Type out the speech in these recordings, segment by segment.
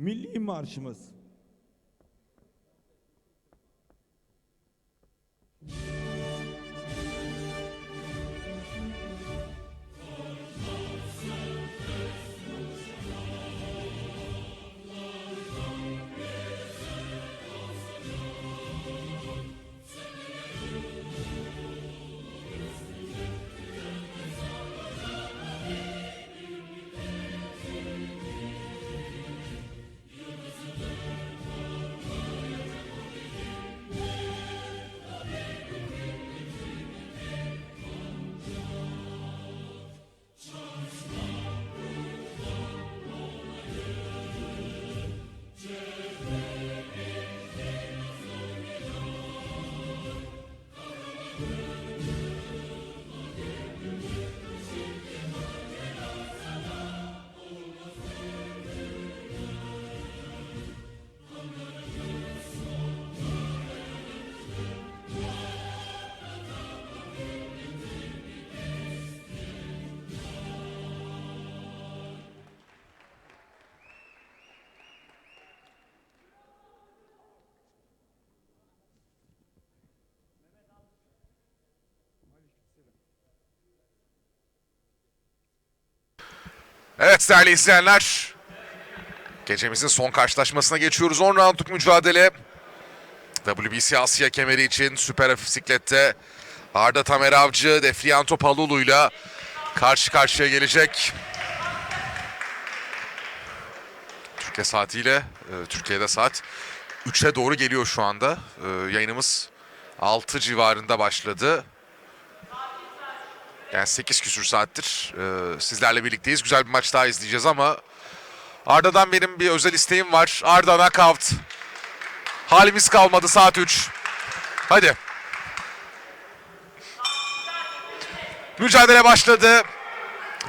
Milli Marşımız. Evet değerli izleyenler. Gecemizin son karşılaşmasına geçiyoruz. 10 roundluk mücadele. WBC Asya kemeri için süper hafif Arda Tamer Avcı, Defriyanto Palulu'yla karşı karşıya gelecek. Türkiye saatiyle, e, Türkiye'de saat 3'e doğru geliyor şu anda. E, Yayınımız 6 civarında başladı. Yani 8 küsür saattir e, sizlerle birlikteyiz. Güzel bir maç daha izleyeceğiz ama Arda'dan benim bir özel isteğim var. Arda knockout. Halimiz kalmadı saat 3. Hadi. Mücadele başladı.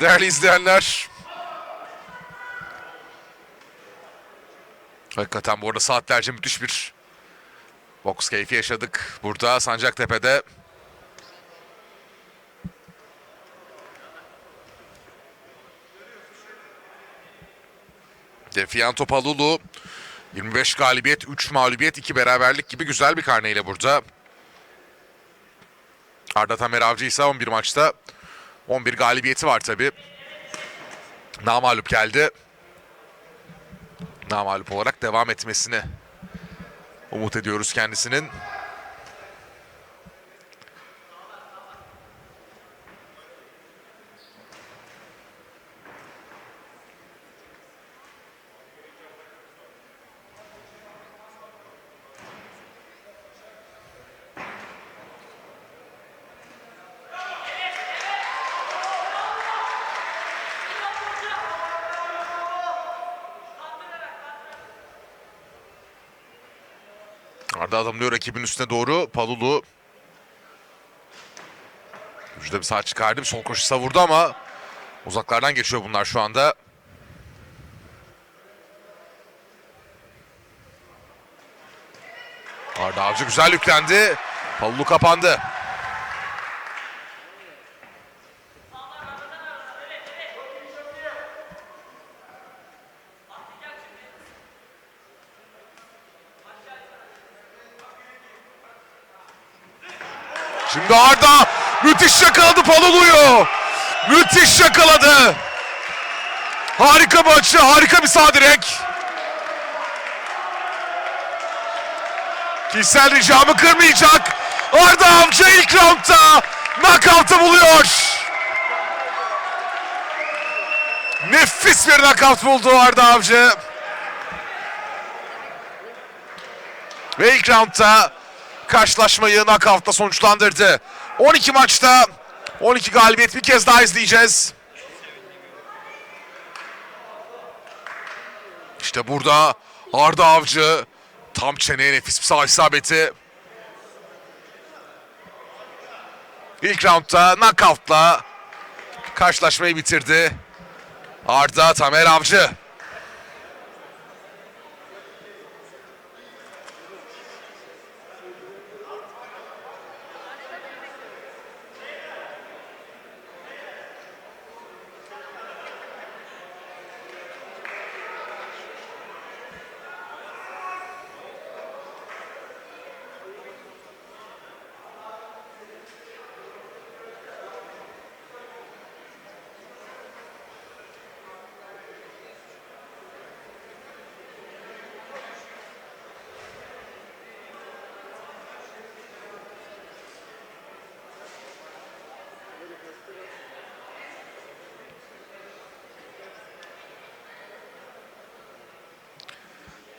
Değerli izleyenler. Hakikaten bu arada saatlerce müthiş bir boks keyfi yaşadık. Burada Sancaktepe'de Defianto Palulu 25 galibiyet, 3 mağlubiyet, 2 beraberlik gibi güzel bir karneyle burada. Arda Tamer Avcı ise 11 maçta 11 galibiyeti var tabi. Namalup geldi. Namalup olarak devam etmesini umut ediyoruz kendisinin. Arda adımlıyor rakibin üstüne doğru. Palulu. Ucuda bir sağ çıkardı. Sol koşu savurdu ama uzaklardan geçiyor bunlar şu anda. Arda Avcı güzel yüklendi. Palulu kapandı. Şimdi Arda müthiş yakaladı Palulu'yu. Müthiş yakaladı. Harika bir açı, harika bir sağ direk. Kişisel ricamı kırmayacak. Arda Avcı ilk roundda knockout'ı buluyor. Nefis bir knockout buldu Arda Avcı. Ve ilk roundda karşılaşmayı knockout'la sonuçlandırdı. 12 maçta 12 galibiyet bir kez daha izleyeceğiz. İşte burada Arda Avcı tam çeneye nefis bir sağ isabeti. İlk roundda knockout'la karşılaşmayı bitirdi. Arda Tamer Avcı.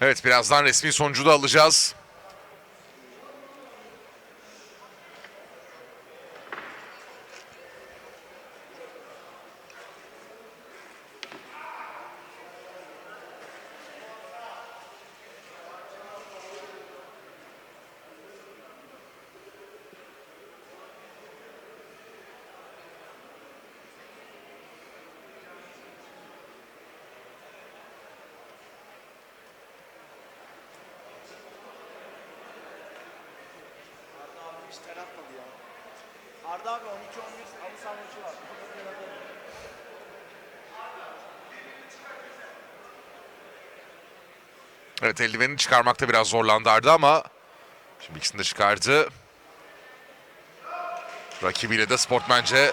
Evet birazdan resmi sonucu da alacağız. Hiç ter ya. Arda abi 12-11 halı saha var. Evet eldivenini çıkarmakta biraz zorlandı Arda ama şimdi ikisini de çıkardı. Rakibiyle de sportmence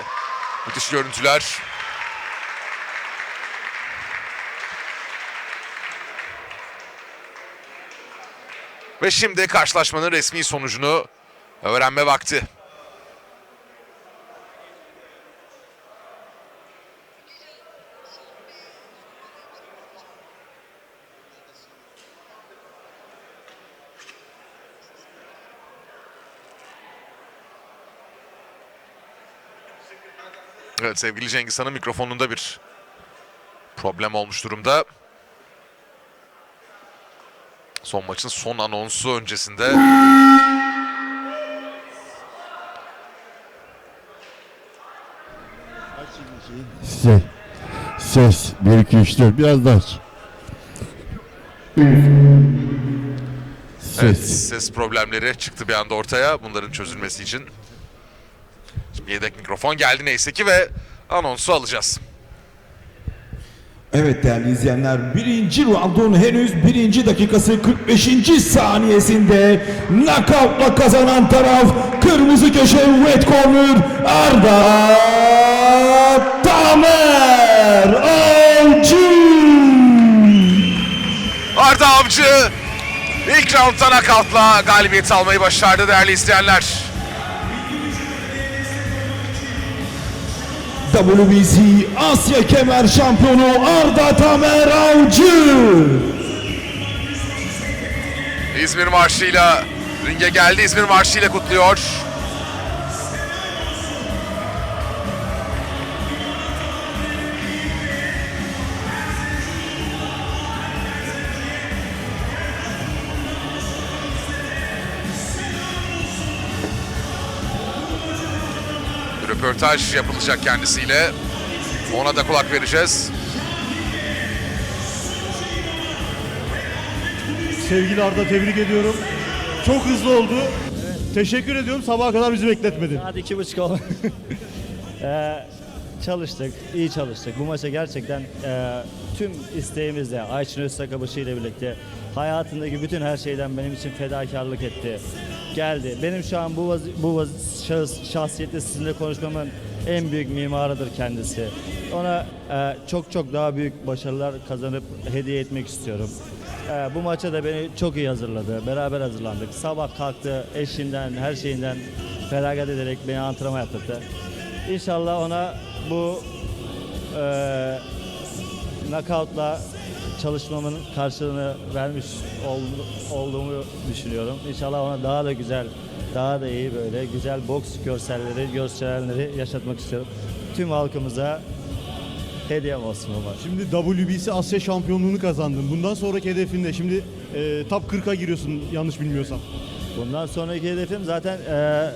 müthiş görüntüler. Ve şimdi karşılaşmanın resmi sonucunu öğrenme vakti. Evet sevgili Cengiz Han'ın mikrofonunda bir problem olmuş durumda. Son maçın son anonsu öncesinde Ses. Ses. 1, 2, 3, 4. Biraz daha aç. evet, Ses. ses problemleri çıktı bir anda ortaya bunların çözülmesi için. Şimdi yedek mikrofon geldi neyse ki ve anonsu alacağız. Evet değerli izleyenler birinci roundun henüz birinci dakikası 45. saniyesinde knockoutla kazanan taraf kırmızı köşe red corner Arda Tamer Avcı. Arda Avcı ilk roundda knockoutla galibiyet almayı başardı değerli izleyenler. WBC Asya Kemer Şampiyonu Arda Tamer Avcı. İzmir marşıyla ringe geldi. İzmir marşıyla kutluyor. Röportaj yapılacak kendisiyle. Ona da kulak vereceğiz. Sevgili Arda tebrik ediyorum. Çok hızlı oldu. Teşekkür ediyorum. Sabaha kadar bizi bekletmedin. Hadi iki buçuk oldu. Ee, çalıştık, iyi çalıştık. Bu maça gerçekten e, tüm isteğimizle Ayçin Özsakabaşı ile birlikte hayatındaki bütün her şeyden benim için fedakarlık etti. Geldi. Benim şu an bu vaz- bu vaz- şahıs şahsiyette sizinle konuşmamın en büyük mimarıdır kendisi. Ona e, çok çok daha büyük başarılar kazanıp hediye etmek istiyorum. E, bu maça da beni çok iyi hazırladı. Beraber hazırlandık. Sabah kalktı eşinden, her şeyinden feragat ederek beni antrenman yaptırdı. İnşallah ona bu e, knockoutla çalışmamın karşılığını vermiş ol- olduğumu düşünüyorum. İnşallah ona daha da güzel, daha da iyi böyle güzel boks görselleri, görselleri yaşatmak istiyorum. Tüm halkımıza hediyem olsun maç. Şimdi WBC Asya şampiyonluğunu kazandın. Bundan sonraki hedefin ne? Şimdi e, top 40'a giriyorsun yanlış bilmiyorsam. Bundan sonraki hedefim zaten eee,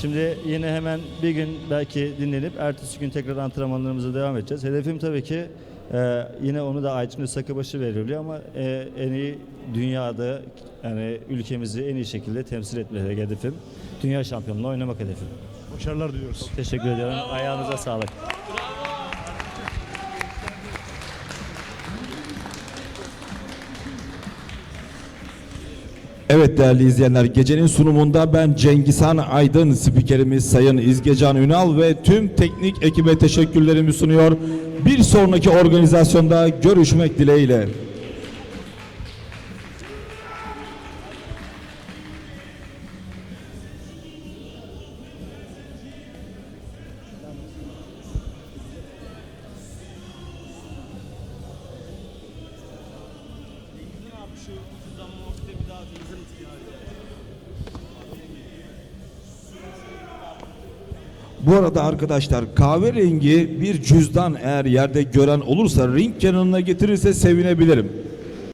şimdi yine hemen bir gün belki dinlenip ertesi gün tekrar antrenmanlarımıza devam edeceğiz. Hedefim tabii ki eee, yine onu da Ayçin Sakıbaşı veriliyor ama eee, en iyi dünyada yani ülkemizi en iyi şekilde temsil etme hedefim. Dünya şampiyonluğu oynamak hedefim. Başarılar diliyoruz. Teşekkür ediyorum. Ayağınıza sağlık. Evet değerli izleyenler gecenin sunumunda ben Cengizhan Aydın spikerimiz Sayın İzgecan Ünal ve tüm teknik ekibe teşekkürlerimi sunuyor. Bir sonraki organizasyonda görüşmek dileğiyle. Bu arada arkadaşlar kahverengi bir cüzdan eğer yerde gören olursa ring kenarına getirirse sevinebilirim.